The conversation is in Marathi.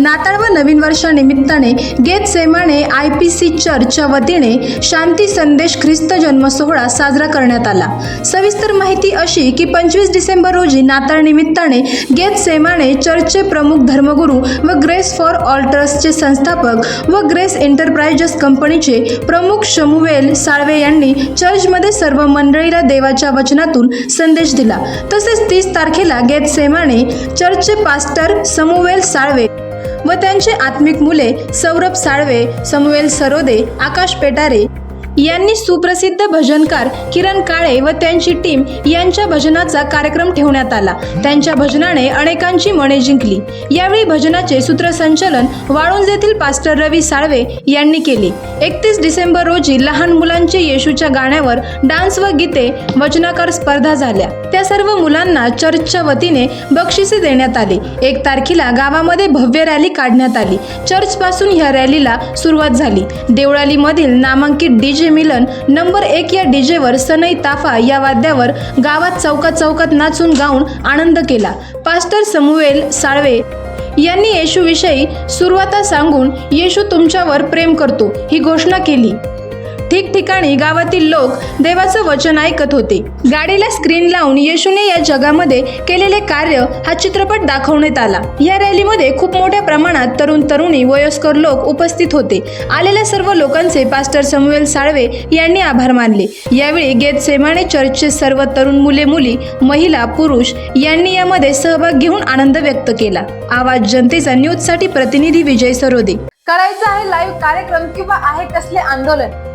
नाताळ व नवीन वर्षानिमित्ताने Gethsemane I P C चर्चच्या वतीने शांती संदेश ख्रिस्त जन्म सोहळा साजरा करण्यात आला. सविस्तर माहिती अशी की पंचवीस डिसेंबर रोजी नाताळ निमित्ताने गेत सेमाने चर्चचे प्रमुख धर्मगुरू व ग्रेस फॉर ऑल ट्रस्टचे संस्थापक व ग्रेस एंटरप्राइजेस कंपनीचे प्रमुख शमुवेल साळवे यांनी चर्चमध्ये सर्व मंडळीला देवाच्या वचनातून संदेश दिला. तसेच तीस तारखेला गेत सेमाने चर्चचे पास्टर समुवेल साळवे व त्यांचे आत्मिक मुले सौरभ साळवे समुवेल सरोदे आकाश पेटारे यांनी सुप्रसिद्ध भजनकार किरण काळे व त्यांची टीम यांच्या भजनाचा कार्यक्रम ठेवण्यात आला. त्यांच्या भजनाने अनेकांची मने जिंकली. यावेळी भजनाचे सूत्रसंचलन वाळुंज येथील पास्टर रवी साळवे यांनी केले. एकतीस डिसेंबर रोजी लहान मुलांचे येशूच्या गाण्यावर डान्स व गीते वचनाकार स्पर्धा झाल्या. त्या सर्व मुलांना चर्चच्या वतीने बक्षिसे देण्यात आली. एक तारखेला गावामध्ये भव्य रॅली काढण्यात आली. चर्च पासून ह्या रॅलीला सुरुवात झाली. देवळालीमधील नामांकित डीजे मिलन नंबर एक या डीजेवर सनई ताफा या वाद्यावर गावात चौकात चौकात नाचून गाऊन आनंद केला. पास्टर समुवेल साळवे यांनी येशूविषयी सुरुवाता सांगून येशू तुमच्यावर प्रेम करतो ही घोषणा केली. ठिकठिकाणी गावातील लोक देवाचं वचन ऐकत होते. गाडीला स्क्रीन लावून येशूने या जगामध्ये केलेले कार्य हा चित्रपट दाखवण्यात आला. या रॅलीमध्ये खूप मोठ्या प्रमाणात तरुण तरुणी वयस्कर लोक उपस्थित होते. आलेल्या सर्व लोकांचे पास्टर समुएल साळवे यांनी आभार मानले. यावेळी गेत सेमाने चर्चचे सर्व तरुण मुले मुली महिला पुरुष यांनी यामध्ये सहभाग घेऊन आनंद व्यक्त केला. आवाज जनतेचा न्यूजसाठी प्रतिनिधी विजय सरोदे. करायचं आहे लाईव्ह कार्यक्रम किंवा आहे कसले आंदोलन.